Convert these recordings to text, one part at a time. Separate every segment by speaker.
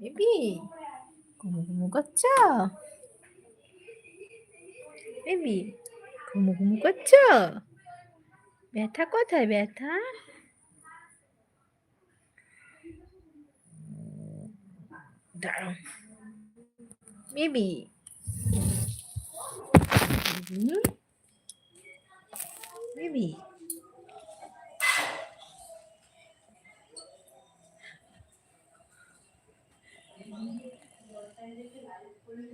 Speaker 1: Baby ঘুমু ঘুমু করছ baby ঘুমু ঘুমু করছ ব্যথা কোথায় ব্যথা দাঁড়াও বেবি বেবি কি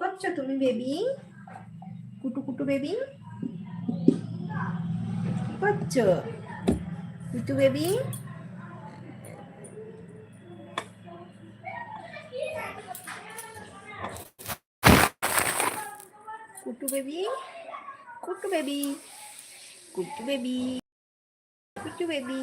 Speaker 1: করছ তুমি বেবি কুটু কুটু বেবি করছ কুটু বেবি? কুটু বেবি? কুটু বেবি? কুটু বেবি? কুটু বেবি?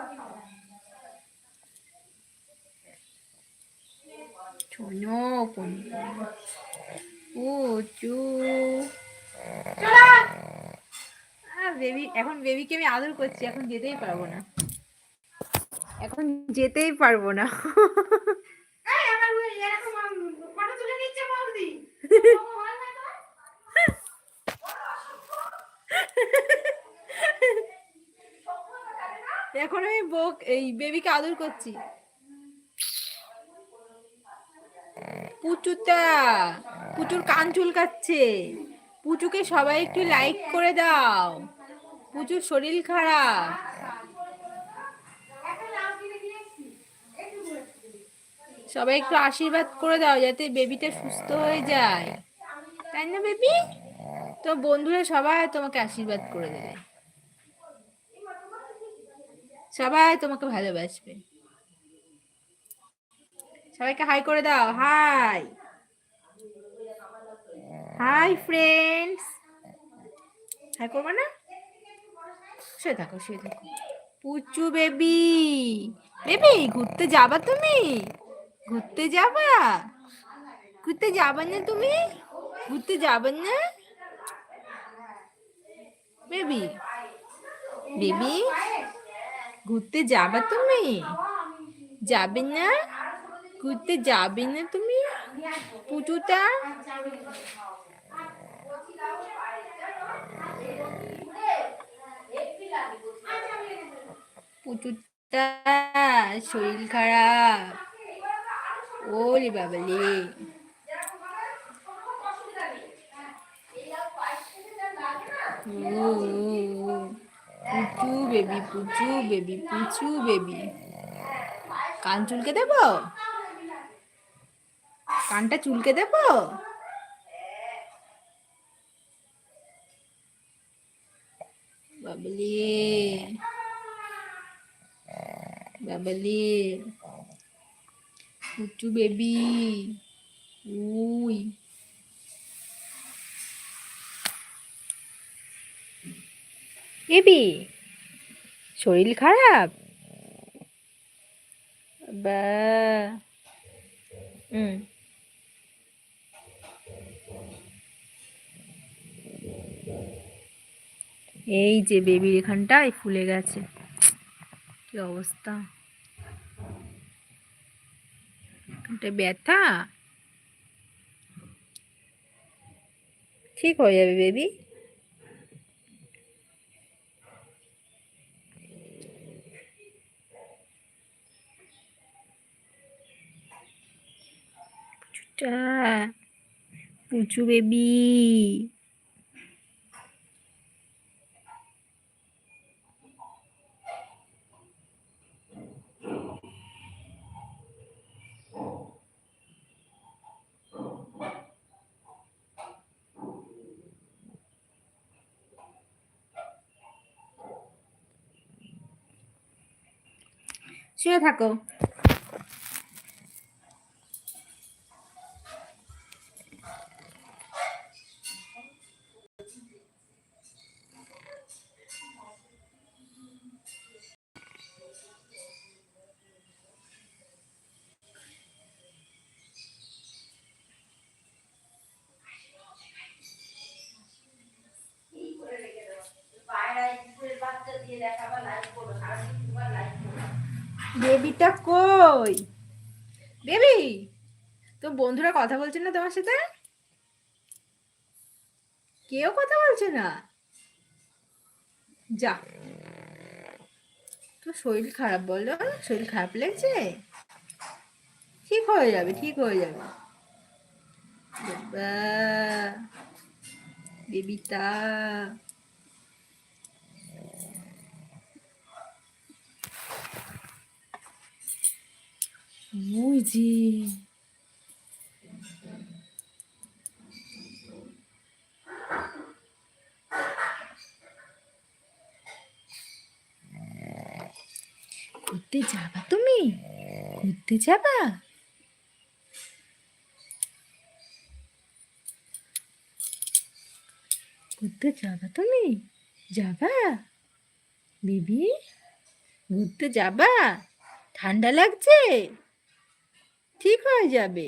Speaker 1: শোনো পুচু বেবি এখন বেবিকে আমি আদর করছি এখন যেতেই পারব না। এখন যেতেই পারব না। এখন আমি বোক এই বেবিকে আদর করছি। পুচুটা, পুচুর কান চুলকাচ্ছে। পুচুকে সবাই একটু লাইক করে দাও। পুচুর শরীর খারাপ। সবাই একটু আশীর্বাদ করে দাও যাতে বেবিটা সুস্থ হয়ে যায়। তাই না বেবি তো বন্ধুরা সবাই তোমাকে আশীর্বাদ করে দেবে। সবাই তোমাকে ভালোবাসবে। সবাইকে হাই করে দাও হাই হাই ফ্রেন্ডস হাই করবে না? শুয়ে থাকো শুয়ে থাকো। পুচু বেবি বেবি ঘুরতে যাবা তুমি? ঘুরতে যাবা? ঘুরতে যাবা না তুমি? ঘুরতে যাবা না? বেবি বেবি ঘুরতে যাবা তুমি? যাবে না? ঘুরতে যাবে না তুমি? পুচুটা পুচুটা শরীর খারাপ। ওরে বাবালে পুচু বেবি পুচু বেবি পুচু বেবি। কান চুলকে দেব? কানটা চুলকে দেব? বাবলি। বাবলি। পুচু বেবি। উই। বেবি শরীর খারাপ? বা হুম এই যে বেবির এখানটায় ফুলে গেছে। কি অবস্থা? ব্যথা? ঠিক হয়ে যাবে বেবি পুচু বেবি শুয়ে থাকো বেবিটা কই? বেবি তো বন্ধুরা কথা বলছে না তোমার সাথে? কেউ কথা বলছে না? যা। তো শরীর খারাপ বলো শরীর খারাপ লাগছে? ঠিক হয়ে যাবে, ঠিক হয়ে যাবে। বাবা ওই যে ঘুরতে যাবা তুমি? ঘুরতে যাবা? ঘুরতে যাবা তুমি? যাবা? বিবি, ঘুরতে যাবা? ঠান্ডা লাগছে? ঠিক হয়ে যাবে।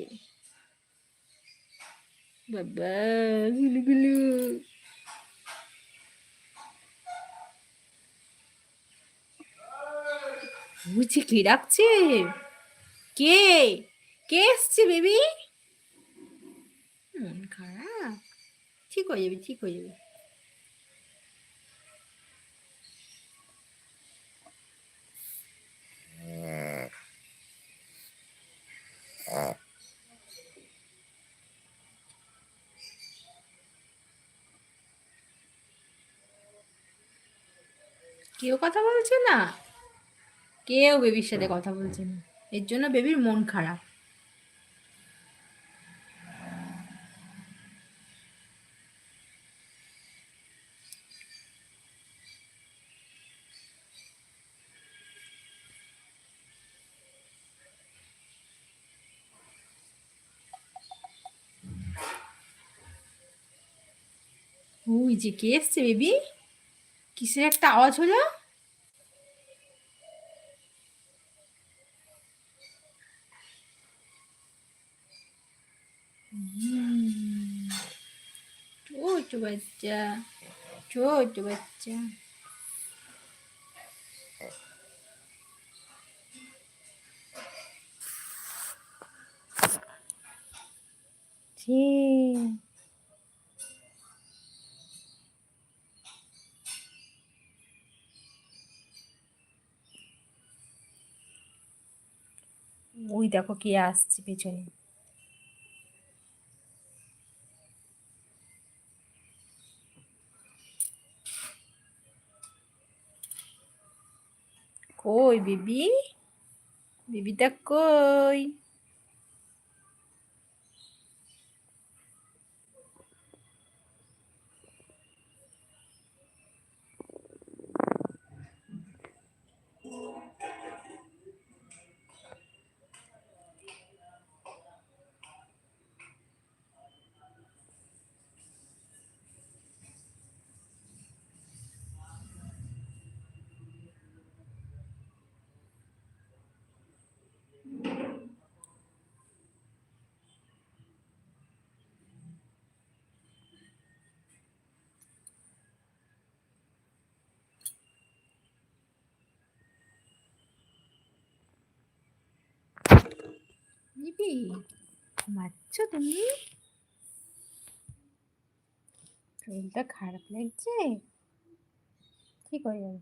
Speaker 1: বাবা, গুলু গুলু। বুঝি কি ডাকছে? কে? কে এসছে, বেবি? মন খারাপ। ঠিক হয়ে যাবে, ঠিক হয়ে যাবে। কেউ কথা বলছে না। কেউ বেবির সাথে কথা বলছে না। এর জন্য বেবির মন খারাপ। ওই যে কে এসছে বেবি? কিসের একটা আওয়াজ হলো? ছোট বাচ্চা ছোট বাচ্চা। ঠিক ওই দেখো কে আসছে পেছনে। কই বেবি? বেবিটা কই? নিবি ঘুমাচ্ছ তুমি? শরীরটা খারাপ লাগছে? ঠিক হয়ে যাবে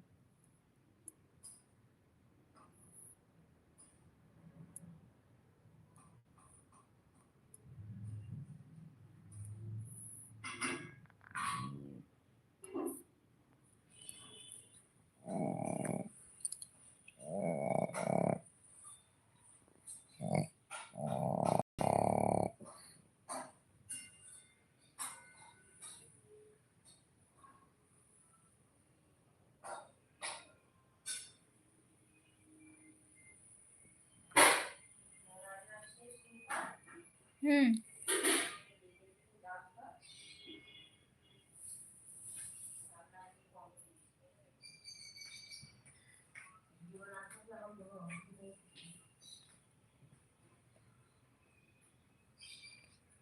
Speaker 1: হুম।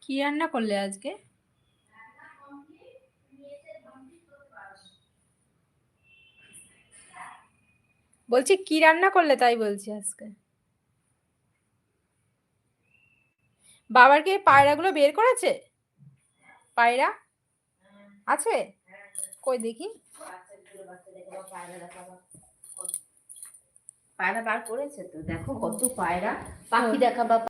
Speaker 1: কি রান্না করলে আজকে? বলছি কি রান্না করলে তাই বলছি আজকে? বাবার কি এই পায়রাগুলো বের করেছে? পায়রা? আছে? কই দেখি।
Speaker 2: পায়রা বার করেছে তো দেখো কত পায়রা। পাখি দেখা বা